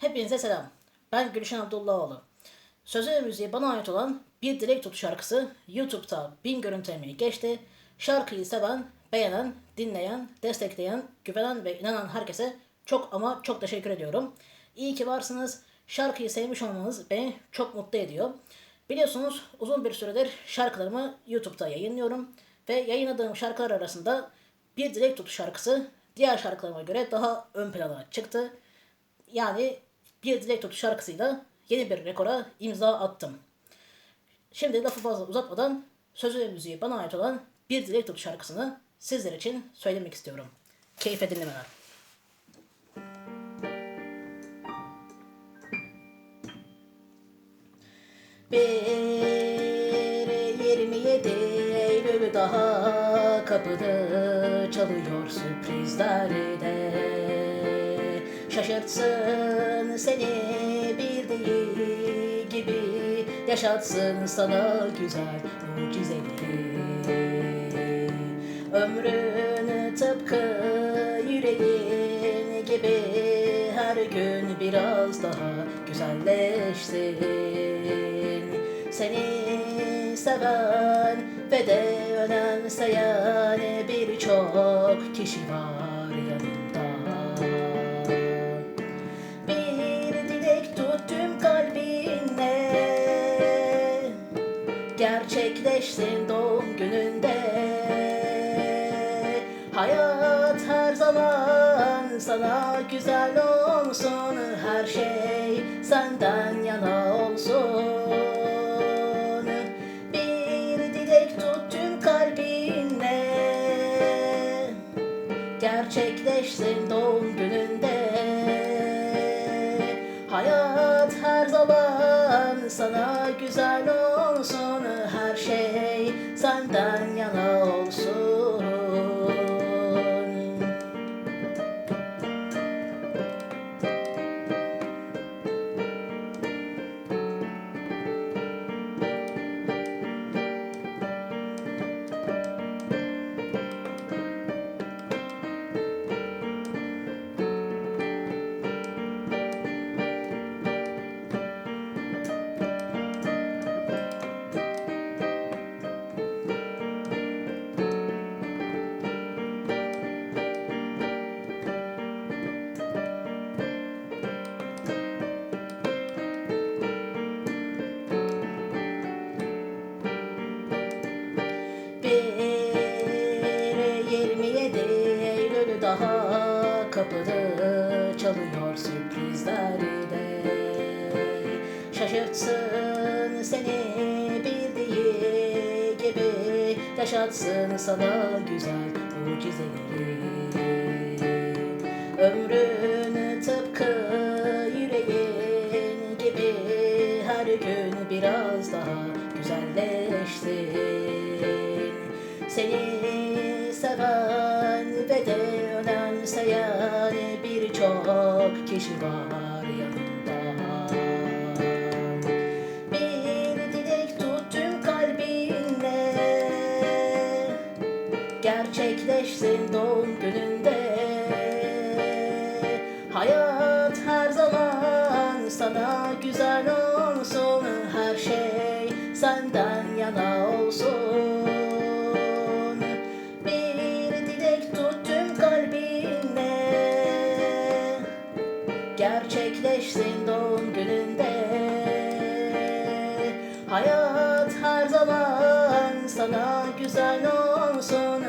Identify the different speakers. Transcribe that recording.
Speaker 1: Hepinize selam. Ben Gülşen Abdullahoğlu. Sözü ve müziği bana ait olan Bir Dilek Tut şarkısı YouTube'da bin görüntülemeyi geçti. Şarkıyı seven, beğenen, dinleyen, destekleyen, güvenen ve inanan herkese çok ama çok teşekkür ediyorum. İyi ki varsınız. Şarkıyı sevmiş olmanız beni çok mutlu ediyor. Biliyorsunuz uzun bir süredir şarkılarımı YouTube'da yayınlıyorum ve yayınladığım şarkılar arasında Bir Dilek Tut şarkısı diğer şarkılarıma göre daha ön plana çıktı. Yani bir dilek tutu şarkısıyla yeni bir rekora imza attım. Şimdi lafı fazla uzatmadan sözü ve müziği bana ait olan bir dilek tutu şarkısını sizler için söylemek istiyorum. Keyfe dinlemeler. Bir 27 Eylül daha kapıda çalıyor sürprizlerde Şaşırtsın seni bildiği gibi. Yaşatsın sana güzel mucizeleri. Ömrün tıpkı yüreğin gibi Her gün biraz daha güzelleşsin. Seni seven ve de önemseyen birçok kişi var yanında Gerçekleşsin doğum gününde. Hayat her zaman sana güzel olsun Her şey senden yana olsun. Bir dilek tut tüm kalbinle gerçekleşsin sana güzel olsun Her şey senden yana olsun çalıyor sürprizlerde Şaşırtsın seni bildiği gibi. Yaşatsın sana güzel mucizeleri. Ömrün tıpkı yüreğin gibi. Her gün biraz daha güzelleşsin. Seni seven var yanında. Bir dilek tut tüm kalbinle gerçekleşsin doğum gününde. Hayat her zaman sana güzel olsun, her şey senden yana olsun. Gerçekleşsin doğum gününde. Hayat her zaman sana güzel olsun